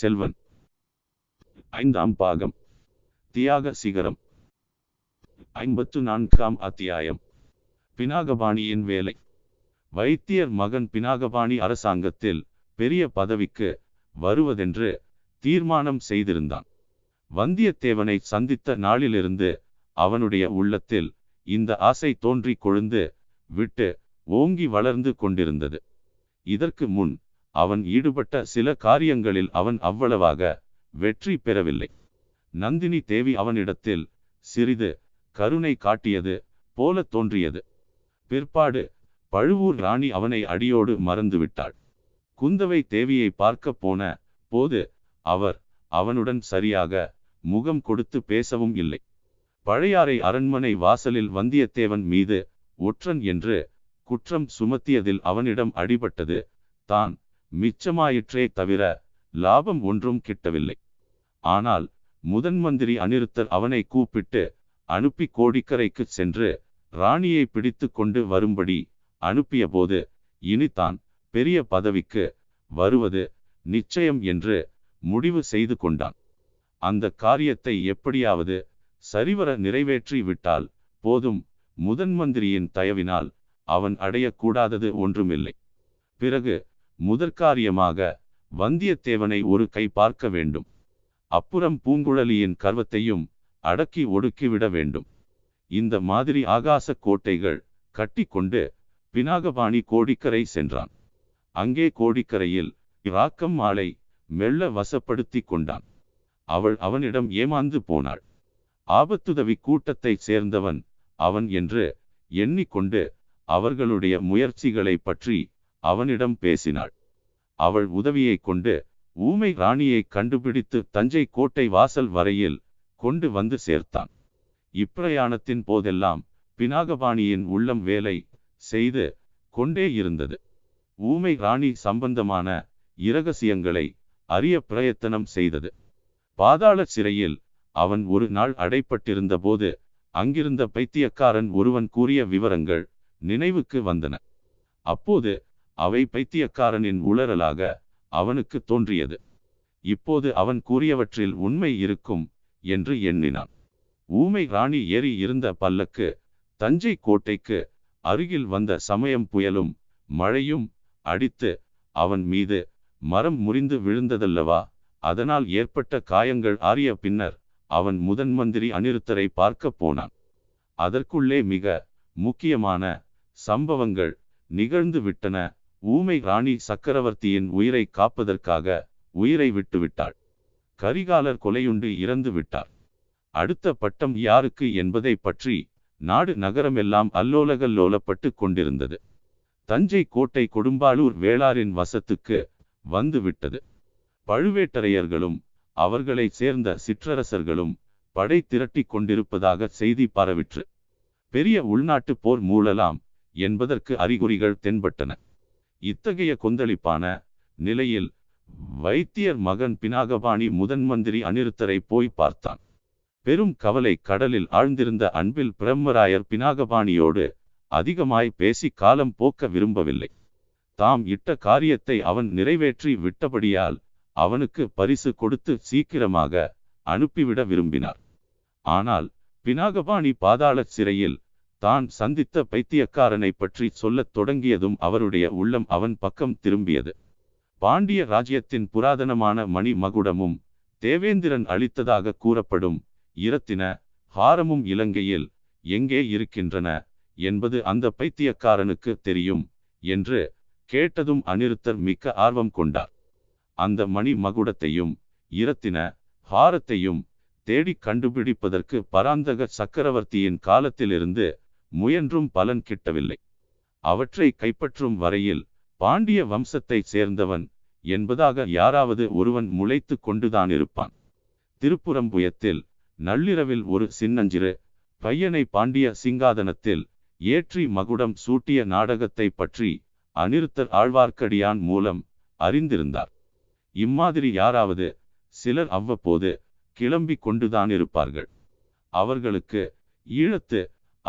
பொன்னியின் செல்வன். ஐந்தாம் பாகம். தியாக சிகரம். ஐம்பத்து நான்காம் அத்தியாயம். பினாகபாணியின் வேலை. வைத்தியர் மகன் பினாகபாணி அரசாங்கத்தில் பெரிய பதவிக்கு வருவதென்று தீர்மானம் செய்திருந்தான். வந்தியத்தேவனை சந்தித்த நாளிலிருந்து அவனுடைய உள்ளத்தில் இந்த ஆசை தோன்றிக் கொழுந்து விட்டு ஓங்கி வளர்ந்து கொண்டிருந்தது. இதற்கு முன் அவன் ஈடுபட்ட சில காரியங்களில் அவன் அவ்வளவாக வெற்றி பெறவில்லை. நந்தினி தேவி அவனிடத்தில் சிறிது கருணை காட்டியது போல தோன்றியது. பிற்பாடு பழுவூர் ராணி அவனை அடியோடு மறந்துவிட்டாள். குந்தவை தேவியை பார்க்க போன போது அவர் அவனுடன் சரியாக முகம் கொடுத்து பேசவும் இல்லை. பழையாறை அரண்மனை வாசலில் வந்தியத்தேவன் மீது ஒற்றன் என்று குற்றம் சுமத்தியதில் அவனிடம் அடிபட்டது தான் மிச்சமாயிற்றே தவிர லாபம் ஒன்றும் கிட்டவில்லை. ஆனால் முதன் மந்திரி அனிருத்தர் அவனை கூப்பிட்டு அனுப்பி கோடிக்கரைக்கு சென்று ராணியை பிடித்து கொண்டு வரும்படி அனுப்பியபோது இனி தான் பெரிய பதவிக்கு வருவது நிச்சயம் என்று முடிவு செய்து கொண்டான். அந்த காரியத்தை எப்படியாவது சரிவர நிறைவேற்றி விட்டால் போதும் முதன் மந்திரியின் தயவினால் அவன் அடையக்கூடாதது ஒன்றுமில்லை. பிறகு முதற்காரியமாக வந்தியத்தேவனை ஒரு கை பார்க்க வேண்டும். அப்புறம் பூங்குழலியின் கர்வத்தையும் அடக்கி ஒடுக்கிவிட வேண்டும். இந்த மாதிரி ஆகாச கோட்டைகள் கட்டி கொண்டு பினாகபாணி கோடிக்கரை சென்றான். அங்கே கோடிக்கரையில் இராக்கம் மாலை மெல்ல வசப்படுத்தி கொண்டான். அவள் அவனிடம் ஏமாந்து போனாள். ஆபத்துதவி கூட்டத்தைச் சேர்ந்தவன் அவன் என்று எண்ணிக்கொண்டு அவர்களுடைய முயற்சிகளை பற்றி அவனிடம் பேசினாள். அவள் உதவியைக் கொண்டு ஊமை ராணியை கண்டுபிடித்து தஞ்சை கோட்டை வாசல் வரையில் கொண்டு வந்து சேர்த்தான். இப்பிரயாணத்தின் போதெல்லாம் பினாகபாணியின் உள்ளம் வேலை செய்து கொண்டே இருந்தது. ஊமை ராணி சம்பந்தமான இரகசியங்களை அறிய பிரயத்தனம் செய்தது. பாதாள சிறையில் அவன் ஒரு நாள் அடைப்பட்டிருந்த போது அங்கிருந்த பைத்தியக்காரன் ஒருவன் கூறிய விவரங்கள் நினைவுக்கு வந்தன. அப்போது அவை பைத்தியக்காரனின் உளறலாக அவனுக்கு தோன்றியது. இப்போது அவன் கூறியவற்றில் உண்மை இருக்கும் என்று எண்ணினான். ஊமை ராணி ஏறி இருந்த பல்லக்கு தஞ்சை கோட்டைக்கு அருகில் வந்த சமயம் புயலும் மழையும் அடித்து அவன் மீது மரம் முறிந்து விழுந்ததல்லவா? அதனால் ஏற்பட்ட காயங்கள் ஆறிய பின்னர் அவன் முதன் மந்திரி அனிருத்தரை பார்க்க போனான். அதற்குள்ளே மிக முக்கியமான சம்பவங்கள் நிகழ்ந்து விட்டன. ஊமை ராணி சக்கரவர்த்தியின் உயிரை காப்பதற்காக உயிரை விட்டுவிட்டாள். கரிகாலர் கொலையுண்டு இறந்து விட்டார். அடுத்த பட்டம் யாருக்கு என்பதை பற்றி நாடு நகரமெல்லாம் அல்லோலகல்லோலப்பட்டு கொண்டிருந்தது. தஞ்சை கோட்டை கொடும்பாளூர் வேளாரின் வசத்துக்கு வந்து விட்டது. பழுவேட்டரையர்களும் அவர்களைச் சேர்ந்த சிற்றரசர்களும் படை திரட்டி கொண்டிருப்பதாக செய்தி பரவிற்று. பெரிய உள்நாட்டு போர் மூழலாம் என்பதற்கு அறிகுறிகள் தென்பட்டன. இத்தகைய கொந்தளிப்பான நிலையில் வைத்தியர் மகன் பினாகபாணி முதன் மந்திரி அனிருத்தரை போய் பார்த்தான். பெரும் கவலை கடலில் ஆழ்ந்திருந்த அன்பில் பிரம்மராயர் பினாகபாணியோடு அதிகமாய் பேசி காலம் போக்க விரும்பவில்லை. தாம் இட்ட காரியத்தை அவன் நிறைவேற்றி விட்டபடியால் அவனுக்கு பரிசு கொடுத்து சீக்கிரமாக அனுப்பிவிட விரும்பினார். ஆனால் பினாகபாணி பாதாள சிறையில் தான் சந்தித்த பைத்தியக்காரனை பற்றி சொல்லத் தொடங்கியதும் அவருடைய உள்ளம் அவன் பக்கம் திரும்பியது. பாண்டிய ராஜ்யத்தின் புராதனமான மணி மகுடமும் தேவேந்திரன் அளித்ததாக கூறப்படும் இரத்தின ஹாரமும் இலங்கையில் எங்கே இருக்கின்றன என்பது அந்த பைத்தியக்காரனுக்கு தெரியும் என்று கேட்டதும் அனிருத்தர் மிக்க ஆர்வம் கொண்டார். அந்த மணி மகுடத்தையும் இரத்தின ஹாரத்தையும் தேடி கண்டுபிடிப்பதற்கு பராந்தக சக்கரவர்த்தியின் காலத்திலிருந்து முயன்றும் பலன் கிட்டவில்லை. அவற்றை கைப்பற்றும் வரையில் பாண்டிய வம்சத்தைச் சேர்ந்தவன் என்பதாக யாராவது ஒருவன் முளைத்து கொண்டுதான் இருப்பான். திருப்புறம்புயத்தில் நள்ளிரவில் ஒரு சின்னஞ்சிறு பையனை பாண்டிய சிங்காதனத்தில் ஏற்றி மகுடம் சூட்டிய நாடகத்தை பற்றி அனிருத்தர் ஆழ்வார்க்கடியான் மூலம் அறிந்திருந்தார். இம்மாதிரி யாராவது சிலர் அவ்வப்போது கிளம்பி கொண்டுதான் இருப்பார்கள். அவர்களுக்கு ஈழத்து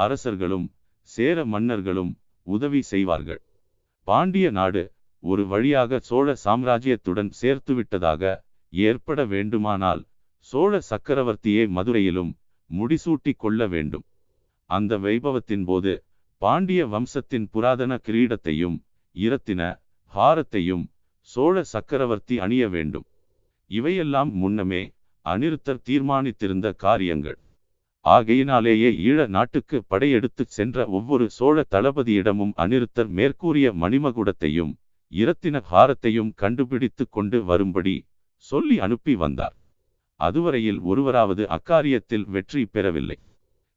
அரசர்களும் சேர மன்னர்களும் உதவி செய்வார்கள். பாண்டிய நாடு ஒரு வழியாக சோழ சாம்ராஜ்யத்துடன் சேர்த்துவிட்டதாக ஏற்பட வேண்டுமானால் சோழ சக்கரவர்த்தியே மதுரையிலும் முடிசூட்டிக் கொள்ள வேண்டும். அந்த வைபவத்தின் போது பாண்டிய வம்சத்தின் புராதன கிரீடத்தையும் இரத்தின ஹாரத்தையும் சோழ சக்கரவர்த்தி அணிய வேண்டும். இவையெல்லாம் முன்னமே அனிருத்தர் தீர்மானித்திருந்த காரியங்கள். ஆகையினாலேயே ஈழ நாட்டுக்கு படையெடுத்துச் சென்ற ஒவ்வொரு சோழ தளபதியிடமும் அநிருத்தர் மேற்கூறிய மணிமகுடத்தையும் இரத்தின ஹாரத்தையும் கண்டுபிடித்து கொண்டு வரும்படி சொல்லி அனுப்பி வந்தார். அதுவரையில் ஒருவராவது அக்காரியத்தில் வெற்றி பெறவில்லை.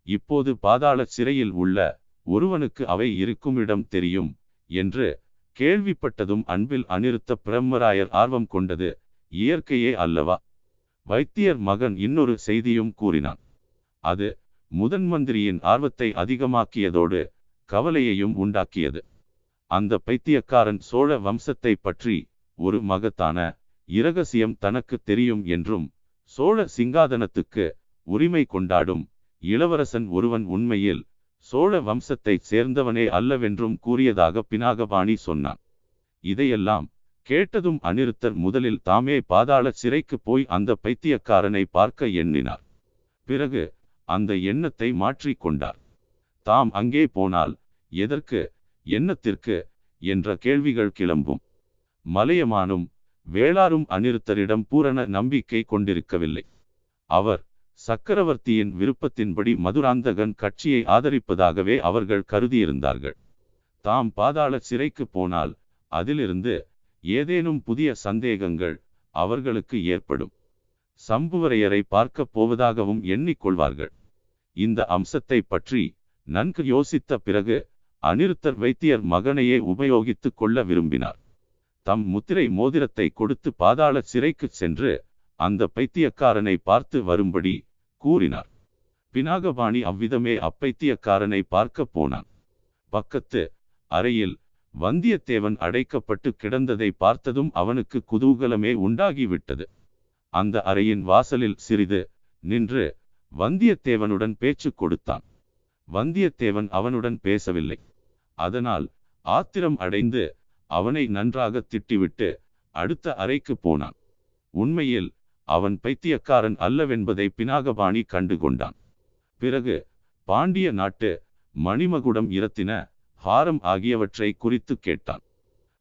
இப்போது பாதாள சிறையில் உள்ள ஒருவனுக்கு அவை இருக்குமிடம் தெரியும் என்று கேள்விப்பட்டதும் அன்பில் அநிருத்த பிரம்மராயர் ஆர்வம் கொண்டது இயற்கையே அல்லவா? வைத்தியர் மகன் இன்னொரு செய்தியும் கூறினான். அது முதன் மந்திரியின் ஆர்வத்தை அதிகமாக்கியதோடு கவலையையும் உண்டாக்கியது. அந்த பைத்தியக்காரன் சோழ வம்சத்தை பற்றி ஒரு மகத்தான இரகசியம் தனக்கு தெரியும் என்றும் சோழ சிங்காதனத்துக்கு உரிமை கொண்டாடும் இளவரசன் ஒருவன் உண்மையில் சோழ வம்சத்தைச் சேர்ந்தவனே அல்லவென்றும் கூறியதாக பினாகபாணி சொன்னான். இதையெல்லாம் கேட்டதும் அனிருத்தர் முதலில் தாமே பாதாள சிறைக்கு போய் அந்த பைத்தியக்காரனை பார்க்க எண்ணினார். பிறகு அந்த எண்ணத்தை மாற்றிக் கொண்டார் தாம் அங்கே போனால் எதற்கு எண்ணத்திற்கு என்ற கேள்விகள் கிளம்பும். மலையமானும் வேளாரும் அநிருத்தரிடம் பூரண நம்பிக்கை கொண்டிருக்கவில்லை. அவர் சக்கரவர்த்தியின் விருப்பத்தின்படி மதுராந்தகன் கட்சியை ஆதரிப்பதாகவே அவர்கள் கருதியிருந்தார்கள். தாம் பாதாள சிறைக்கு போனால் அதிலிருந்து ஏதேனும் புதிய சந்தேகங்கள் அவர்களுக்கு ஏற்படும். சம்புவரையரை பார்க்கப் போவதாகவும் எண்ணிக்கொள்வார்கள். இந்த அம்சத்தை பற்றி நன்கு யோசித்த பிறகு அனிருத்தர் வைத்தியர் மகனையே உபயோகித்துக் கொள்ள விரும்பினார். தம் முத்திரை மோதிரத்தை கொடுத்து பாதாள சிறைக்கு சென்று அந்த பைத்தியக்காரனை பார்த்து வரும்படி கூறினார். பினாகபாணி அவ்விதமே அப்பைத்தியக்காரனை பார்க்க போனான். பக்கத்து அறையில் வந்தியத்தேவன் அடைக்கப்பட்டு கிடந்ததை பார்த்ததும் அவனுக்கு குதூகலமே உண்டாகிவிட்டது. அந்த அறையின் வாசலில் சிறிது நின்று வந்தியத்தேவனுடன் பேச்சு கொடுத்தான். வந்தியத்தேவன் அவனுடன் பேசவில்லை. அதனால் ஆத்திரம் அடைந்து அவனை நன்றாக திட்டிவிட்டு அடுத்த அறைக்கு போனான். உண்மையில் அவன் பைத்தியக்காரன் அல்லவென்பதை பினாகபாணி கண்டுகொண்டான் பிறகு பாண்டிய நாட்டு மணிமகுடம் இரத்தின ஹாரம் ஆகியவற்றை குறித்து கேட்டான்.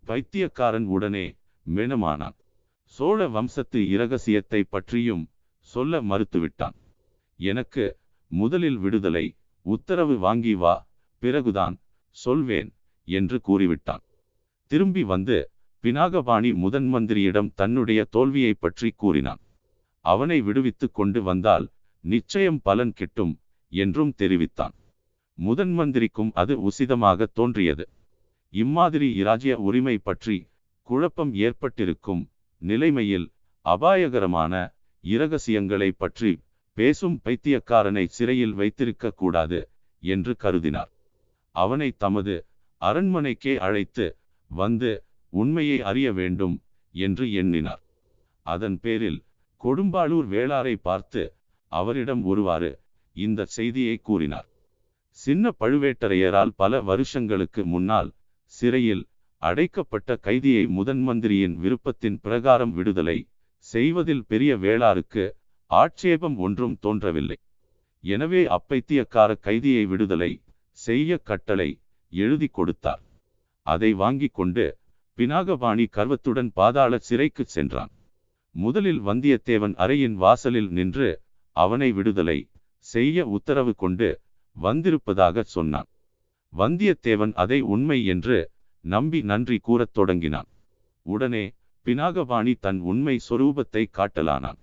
பைத்தியக்காரன் உடனே மெனமானான். சோழ வம்சத்து இரகசியத்தை பற்றியும் சொல்ல மறுத்துவிட்டான். எனக்கு முதலில் விடுதலை உத்தரவு வாங்கி வா பிறகுதான் சொல்வேன் என்று கூறிவிட்டான். திரும்பி வந்து பினாகபாணி முதன் மந்திரியிடம் தன்னுடைய தோல்வியை பற்றி கூறினான். அவனை விடுவித்து கொண்டு வந்தால் நிச்சயம் பலன் கிட்டும் என்றும் தெரிவித்தான். முதன் மந்திரிக்கும் அது உசிதமாக தோன்றியது. இம்மாதிரி இராஜ்ய உரிமை பற்றி குழப்பம் ஏற்பட்டிருக்கும் நிலைமையில் அபாயகரமான இரகசியங்களை பற்றி பேசும் பைத்தியக்காரனை சிறையில் வைத்திருக்க கூடாது என்று கருதினார். அவனை தமது அரண்மனைக்கே அழைத்து வந்து உண்மையை அறிய வேண்டும் என்று எண்ணினார். அதன் பேரில் கொடும்பாளூர் வேளாரை பார்த்து அவரிடம் ஒருவாறு இந்த செய்தியை கூறினார். சின்ன பழுவேட்டரையரால் பல வருஷங்களுக்கு முன்னால் சிறையில் அடைக்கப்பட்ட கைதியை முதன் மந்திரியின் விருப்பத்தின் பிரகாரம் விடுதலை செய்வதில் பெரிய வேளாருக்கு ஆட்சேபம் ஒன்றும் தோன்றவில்லை. எனவே அப்பைத்தியக்கார கைதியை விடுதலை செய்ய கட்டளை எழுதி கொடுத்தார். அதை வாங்கிக் கொண்டு பினாகபாணி கர்வத்துடன் பாதாள சிறைக்கு சென்றான். முதலில் வந்தியத்தேவன் அறையின் வாசலில் நின்று அவனை விடுதலை செய்ய உத்தரவு கொண்டு வந்திருப்பதாக சொன்னான். வந்தியத்தேவன் அதை உண்மை என்று நம்பி நன்றி கூறத் தொடங்கினான். உடனே பினாகபாணி தன் உண்மை சொரூபத்தை காட்டலானான்.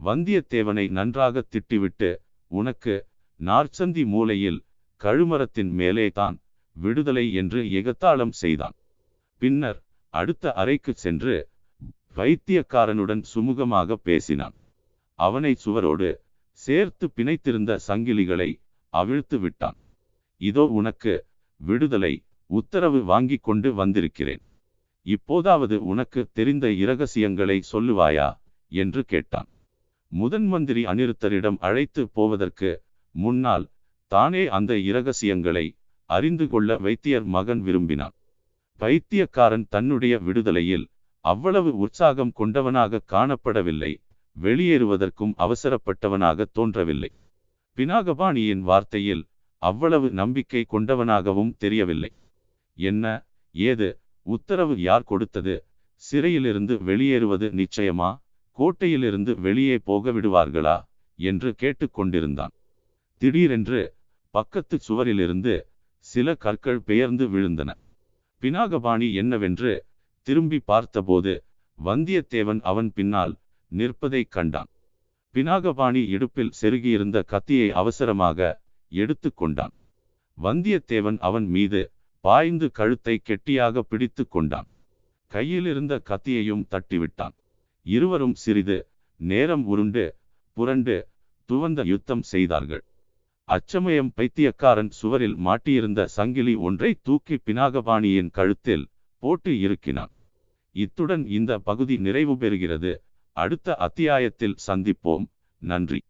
வந்தியத்தேவனை நன்றாக திட்டிவிட்டு உனக்கு நார்ச்சந்தி மூலையில் கழுமரத்தின் மேலே தான் விடுதலை என்று எகத்தாளம் செய்தான். பின்னர் அடுத்த அறைக்கு சென்று வைத்தியக்காரனுடன் சுமூகமாக பேசினான். அவனை சுவரோடு சேர்த்து பிணைத்திருந்த சங்கிலிகளை அவிழ்த்து விட்டான். இதோ உனக்கு விடுதலை உத்தரவு வாங்கி கொண்டு வந்திருக்கிறேன். இப்போதாவது உனக்கு தெரிந்த இரகசியங்களை சொல்லுவாயா? என்று கேட்டான். முதன் மந்திரி அனிருத்தரிடம் அழைத்து போவதற்கு முன்னால் தானே அந்த இரகசியங்களை அறிந்து கொள்ள வைத்தியர் மகன் விரும்பினான். பைத்தியக்காரன் தன்னுடைய விடுதலையில் அவ்வளவு உற்சாகம் கொண்டவனாக காணப்படவில்லை வெளியேறுவதற்கும் அவசரப்பட்டவனாக தோன்றவில்லை. பினாகபாணியின் வார்த்தையில் அவ்வளவு நம்பிக்கை கொண்டவனாகவும் தெரியவில்லை. என்ன ஏது உத்தரவு யார் கொடுத்தது சிறையிலிருந்து வெளியேறுவது நிச்சயமா? கோட்டையிலிருந்து வெளியே போக விடுவார்களா என்று கேட்டுக்கொண்டிருந்தான். திடீரென்று பக்கத்து சுவரிலிருந்து சில கற்கள் பெயர்ந்து விழுந்தன. பினாகபாணி என்னவென்று திரும்பி பார்த்தபோது வந்தியத்தேவன் அவன் பின்னால் நிற்பதைக் கண்டான். பினாகபாணி இடுப்பில் செருகியிருந்த கத்தியை அவசரமாக எடுத்து கொண்டான். வந்தியத்தேவன் அவன் மீது பாய்ந்து கழுத்தை கெட்டியாக பிடித்து கொண்டான். கையிலிருந்த கத்தியையும் தட்டிவிட்டான். இருவரும் சிறிது நேரம் உருண்டு புரண்டு துவந்த யுத்தம் செய்தார்கள். அச்சமயம் பைத்தியக்காரன் சுவரில் மாட்டியிருந்த சங்கிலி ஒன்றை தூக்கி பினாகபாணியின் கழுத்தில் போட்டு இருக்கினான் இத்துடன் இந்த பகுதி நிறைவு பெறுகிறது. அடுத்த அத்தியாயத்தில் சந்திப்போம். நன்றி.